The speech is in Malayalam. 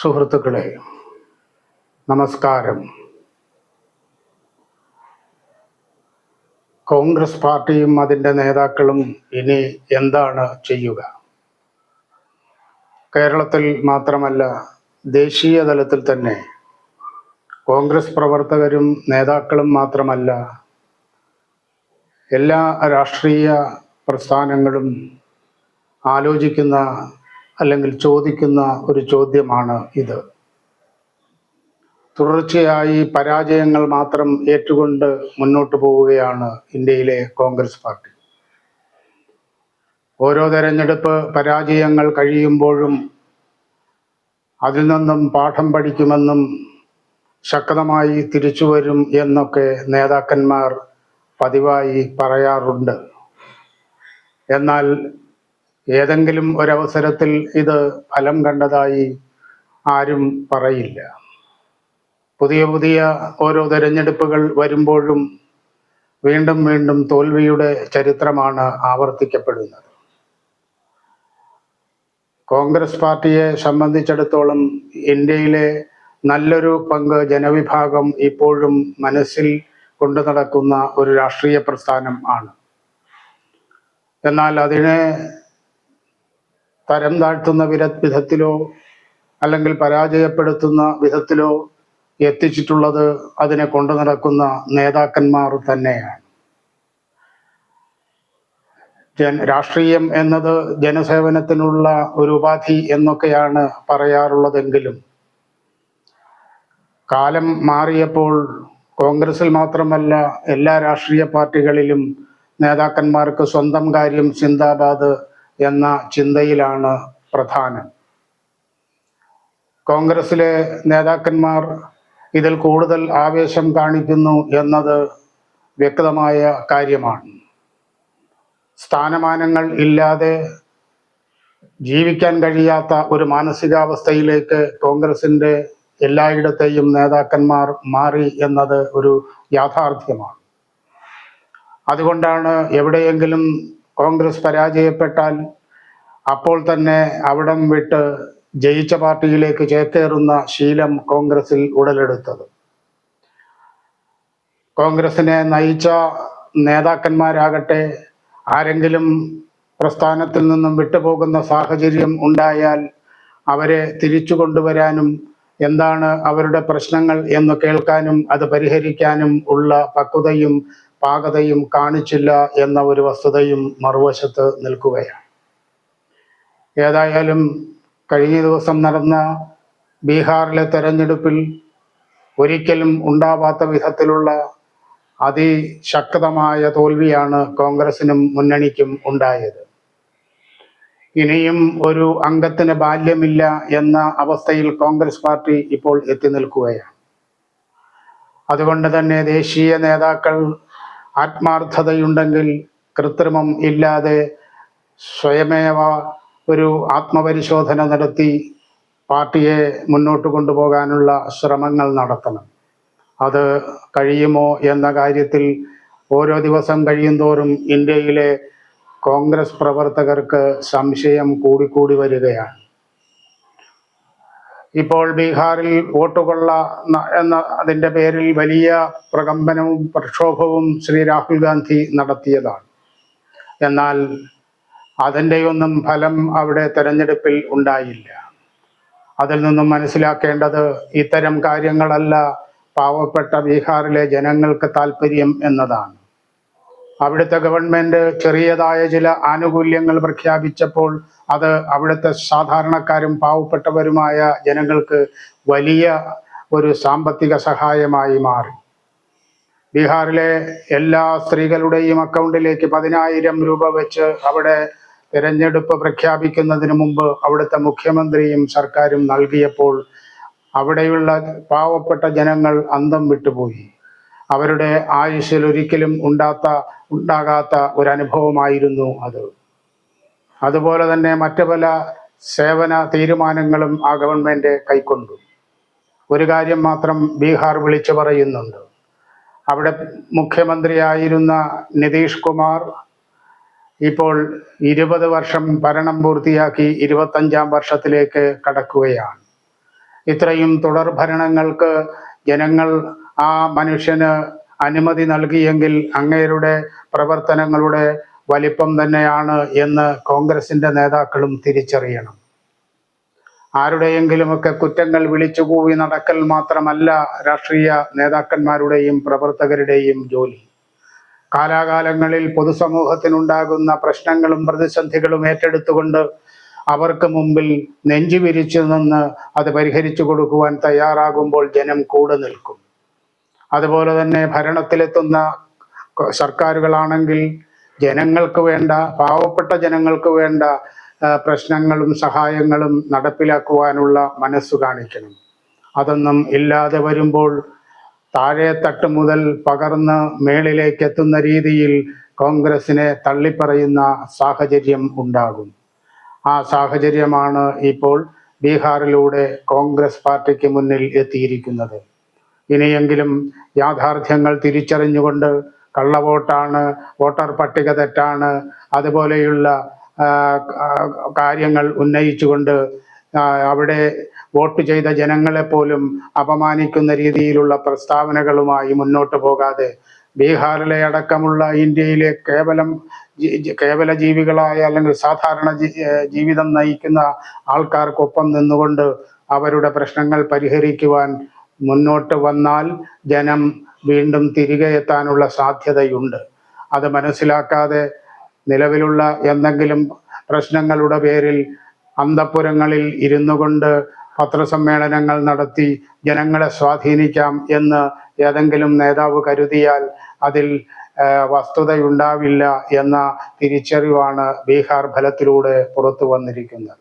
സുഹൃത്തുക്കളെ നമസ്കാരം. കോൺഗ്രസ് പാർട്ടിയും അതിന്റെ നേതാക്കളും ഇനി എന്താണ് ചെയ്യുക? കേരളത്തിൽ മാത്രമല്ല ദേശീയ തലത്തിൽ തന്നെ കോൺഗ്രസ് പ്രവർത്തകരും നേതാക്കളും മാത്രമല്ല എല്ലാ രാഷ്ട്രീയ പ്രസ്ഥാനങ്ങളും ആലോചിക്കുന്ന അല്ലെങ്കിൽ ചോദിക്കുന്ന ഒരു ചോദ്യമാണ് ഇത്. തുടർച്ചയായി പരാജയങ്ങൾ മാത്രം ഏറ്റുകൊണ്ട് മുന്നോട്ട് പോവുകയാണ് ഇന്ത്യയിലെ കോൺഗ്രസ് പാർട്ടി. ഓരോ തെരഞ്ഞെടുപ്പ് പരാജയങ്ങൾ കഴിയുമ്പോഴും അതിൽ നിന്നും പാഠം പഠിക്കുമെന്നും ശക്തമായി തിരിച്ചു വരും എന്നൊക്കെ നേതാക്കന്മാർ പതിവായി പറയാറുണ്ട്. എന്നാൽ ഏതെങ്കിലും ഒരവസരത്തിൽ ഇത് ഫലം കണ്ടതായി ആരും പറയില്ല. പുതിയ പുതിയ ഓരോ തെരഞ്ഞെടുപ്പുകൾ വരുമ്പോഴും വീണ്ടും വീണ്ടും തോൽവിയുടെ ചരിത്രമാണ് ആവർത്തിക്കപ്പെടുന്നത്. കോൺഗ്രസ് പാർട്ടിയെ സംബന്ധിച്ചിടത്തോളം ഇന്ത്യയിലെ നല്ലൊരു പങ്ക് ജനവിഭാഗം ഇപ്പോഴും മനസ്സിൽ കൊണ്ടു നടക്കുന്ന ഒരു രാഷ്ട്രീയ പ്രസ്ഥാനം ആണ്. എന്നാൽ അതിനെ തരം താഴ്ത്തുന്ന വിര വിധത്തിലോ അല്ലെങ്കിൽ പരാജയപ്പെടുത്തുന്ന വിധത്തിലോ എത്തിച്ചിട്ടുള്ളത് അതിനെ കൊണ്ടു നടക്കുന്ന നേതാക്കന്മാർ തന്നെയാണ്. ജൻ രാഷ്ട്രീയം എന്നത് ജനസേവനത്തിനുള്ള ഒരു ഉപാധി എന്നൊക്കെയാണ് പറയാറുള്ളതെങ്കിലും കാലം മാറിയപ്പോൾ കോൺഗ്രസിൽ മാത്രമല്ല എല്ലാ രാഷ്ട്രീയ പാർട്ടികളിലും നേതാക്കന്മാർക്ക് സ്വന്തം കാര്യം ചിന്താബാദ് എന്ന ചിന്തയിലാണ് പ്രധാനം. കോൺഗ്രസിലെ നേതാക്കന്മാർ ഇതിൽ കൂടുതൽ ആവേശം കാണിക്കുന്നു എന്നത് വ്യക്തമായ കാര്യമാണ്. സ്ഥാനമാനങ്ങൾ ഇല്ലാതെ ജീവിക്കാൻ കഴിയാത്ത ഒരു മാനസികാവസ്ഥയിലേക്ക് കോൺഗ്രസിന്റെ എല്ലായിടത്തെയും നേതാക്കന്മാർ മാറി എന്നത് ഒരു യാഥാർത്ഥ്യമാണ്. അതുകൊണ്ടാണ് എവിടെയെങ്കിലും കോൺഗ്രസ് പരാജയപ്പെട്ടാൽ അപ്പോൾ തന്നെ അവിടം വിട്ട് ജയിച്ച പാർട്ടിയിലേക്ക് ചേക്കേറുന്ന ശീലം കോൺഗ്രസിൽ ഉടലെടുത്തത്. കോൺഗ്രസിനെ നയിച്ച നേതാക്കന്മാരാകട്ടെ ആരെങ്കിലും പ്രസ്ഥാനത്തിൽ നിന്നും വിട്ടുപോകുന്ന സാഹചര്യം ഉണ്ടായാൽ അവരെ തിരിച്ചു കൊണ്ടുവരാനും എന്താണ് അവരുടെ പ്രശ്നങ്ങൾ എന്ന് കേൾക്കാനും അത് പരിഹരിക്കാനും ഉള്ള പക്വതയും പാകതയും കാണിച്ചില്ല എന്ന ഒരു വസ്തുതയും മറുവശത്ത് നിൽക്കുകയാണ്. ഏതായാലും കഴിഞ്ഞ ദിവസം നടന്ന ബീഹാറിലെ തെരഞ്ഞെടുപ്പിൽ ഒരിക്കലും ഉണ്ടാവാത്ത വിധത്തിലുള്ള അതിശക്തമായ തോൽവിയാണ് കോൺഗ്രസിനും മുന്നണിക്കും ഉണ്ടായത്. ഇനിയും ഒരു അംഗത്തിന് ബാല്യമില്ല എന്ന അവസ്ഥയിൽ കോൺഗ്രസ് പാർട്ടി ഇപ്പോൾ എത്തി നിൽക്കുകയാണ്. അതുകൊണ്ട് തന്നെ ദേശീയ നേതാക്കൾ ആത്മാർത്ഥതയുണ്ടെങ്കിൽ കൃത്രിമം ഇല്ലാതെ സ്വയമേവ ഒരു ആത്മപരിശോധന നടത്തി പാർട്ടിയെ മുന്നോട്ട് കൊണ്ടുപോകാനുള്ള ശ്രമങ്ങൾ നടത്തണം. അത് കഴിയുമോ എന്ന കാര്യത്തിൽ ഓരോ ദിവസം കഴിയുന്തോറും ഇന്ത്യയിലെ കോൺഗ്രസ് പ്രവർത്തകർക്ക് സംശയം കൂടിക്കൂടി വരികയാണ്. ഇപ്പോൾ ബീഹാറിൽ വോട്ടുകൊള്ള കൊള്ള എന്ന അതിന്റെ പേരിൽ വലിയ പ്രകമ്പനവും പ്രക്ഷോഭവും ശ്രീ രാഹുൽ ഗാന്ധി നടത്തിയതാണ്. എന്നാൽ അതിന്റെയൊന്നും ഫലം അവിടെ തെരഞ്ഞെടുപ്പിൽ ഉണ്ടായില്ല. അതിൽ നിന്നും മനസ്സിലാക്കേണ്ടത് ഇത്തരം കാര്യങ്ങളല്ല പാവപ്പെട്ട ബീഹാറിലെ ജനങ്ങൾക്ക് താല്പര്യം എന്നതാണ്. അവിടുത്തെ ഗവൺമെന്റ് ചെറിയതായ ചില ആനുകൂല്യങ്ങൾ പ്രഖ്യാപിച്ചപ്പോൾ അത് അവിടുത്തെ സാധാരണക്കാരും പാവപ്പെട്ടവരുമായ ജനങ്ങൾക്ക് വലിയ ഒരു സാമ്പത്തിക സഹായമായി മാറി. ബീഹാറിലെ എല്ലാ സ്ത്രീകളുടെയും അക്കൗണ്ടിലേക്ക് പതിനായിരം രൂപ വെച്ച് അവിടെ തിരഞ്ഞെടുപ്പ് പ്രഖ്യാപിക്കുന്നതിന് മുമ്പ് അവിടുത്തെ മുഖ്യമന്ത്രിയും സർക്കാരും നൽകിയപ്പോൾ അവിടെയുള്ള പാവപ്പെട്ട ജനങ്ങൾ അന്തം വിട്ടുപോയി. അവരുടെ ആയുഷിൽ ഒരിക്കലും ഉണ്ടാത്ത ഉണ്ടാകാത്ത ഒരു അനുഭവമായിരുന്നു അത്. അതുപോലെ തന്നെ മറ്റു പല സേവന തീരുമാനങ്ങളും ആ ഗവൺമെന്റ് കൈക്കൊണ്ടു. ഒരു കാര്യം മാത്രം ബീഹാർ വിളിച്ചു പറയുന്നുണ്ട്. അവിടെ മുഖ്യമന്ത്രിയായിരുന്ന നിതീഷ് കുമാർ ഇപ്പോൾ ഇരുപത് വർഷം ഭരണം പൂർത്തിയാക്കി ഇരുപത്തഞ്ചാം വർഷത്തിലേക്ക് കടക്കുകയാണ്. ഇത്രയും തുടർ ഭരണങ്ങൾക്ക് ജനങ്ങൾ ആ മനുഷ്യന് അനുമതി നൽകിയെങ്കിൽ അങ്ങേരുടെ പ്രവർത്തനങ്ങളുടെ വലിപ്പം തന്നെയാണ് എന്ന് കോൺഗ്രസിന്റെ നേതാക്കളും തിരിച്ചറിയണം. ആരുടെയെങ്കിലുമൊക്കെ കുറ്റങ്ങൾ വിളിച്ചുകൂവി നടക്കൽ മാത്രമല്ല രാഷ്ട്രീയ നേതാക്കന്മാരുടെയും പ്രവർത്തകരുടെയും ജോലി. കാലാകാലങ്ങളിൽ പൊതുസമൂഹത്തിനുണ്ടാകുന്ന പ്രശ്നങ്ങളും പ്രതിസന്ധികളും ഏറ്റെടുത്തുകൊണ്ട് അവർക്ക് മുമ്പിൽ നെഞ്ചു വിരിച്ചു നിന്ന് അത് പരിഹരിച്ചു കൊടുക്കുവാൻ തയ്യാറാകുമ്പോൾ ജനം കൂടെ നിൽക്കും. അതുപോലെ തന്നെ ഭരണത്തിലെത്തുന്ന സർക്കാരുകളാണെങ്കിൽ ജനങ്ങൾക്ക് വേണ്ട പാവപ്പെട്ട ജനങ്ങൾക്ക് വേണ്ട പ്രശ്നങ്ങളും സഹായങ്ങളും നടപ്പിലാക്കുവാനുള്ള മനസ്സ് കാണിക്കണം. അതൊന്നും ഇല്ലാതെ വരുമ്പോൾ താഴെ തട്ട് മുതൽ പകർന്ന് മേളിലേക്ക് എത്തുന്ന രീതിയിൽ കോൺഗ്രസിനെ തള്ളിപ്പറയുന്ന സാഹചര്യം ഉണ്ടാകും. ആ സാഹചര്യമാണ് ഇപ്പോൾ ബീഹാറിലൂടെ കോൺഗ്രസ് പാർട്ടിക്ക് മുന്നിൽ എത്തിയിരിക്കുന്നത്. ഇനിയെങ്കിലും യാഥാർത്ഥ്യങ്ങൾ തിരിച്ചറിഞ്ഞുകൊണ്ട് കള്ളവോട്ടാണ് വോട്ടർ പട്ടിക തെറ്റാണ് അതുപോലെയുള്ള കാര്യങ്ങൾ ഉന്നയിച്ചുകൊണ്ട് അവിടെ വോട്ട് ചെയ്ത ജനങ്ങളെപ്പോലും അപമാനിക്കുന്ന രീതിയിലുള്ള പ്രസ്താവനകളുമായി മുന്നോട്ട് പോകാതെ ബീഹാറിലെ അടക്കമുള്ള ഇന്ത്യയിലെ കേവലം കേവല ജീവികളായ അല്ലെങ്കിൽ സാധാരണ ജീവിതം നയിക്കുന്ന ആൾക്കാർക്കൊപ്പം നിന്നുകൊണ്ട് അവരുടെ പ്രശ്നങ്ങൾ പരിഹരിക്കുവാൻ മുന്നോട്ട് വന്നാൽ ജനം വീണ്ടും തിരികെ എത്താനുള്ള സാധ്യതയുണ്ട്. അത് മനസ്സിലാക്കാതെ നിലവിലുള്ള എന്തെങ്കിലും പ്രശ്നങ്ങളുടെ പേരിൽ അന്തപ്പുരങ്ങളിൽ ഇരുന്നു കൊണ്ട് പത്രസമ്മേളനങ്ങൾ നടത്തി ജനങ്ങളെ സ്വാധീനിക്കാം എന്ന് ഏതെങ്കിലും നേതാവ് കരുതിയാൽ അതിൽ വസ്തുതയുണ്ടാവില്ല എന്ന തിരിച്ചറിവാണ് ബീഹാർ ഫലത്തിലൂടെ പുറത്തു വന്നിരിക്കുന്നത്.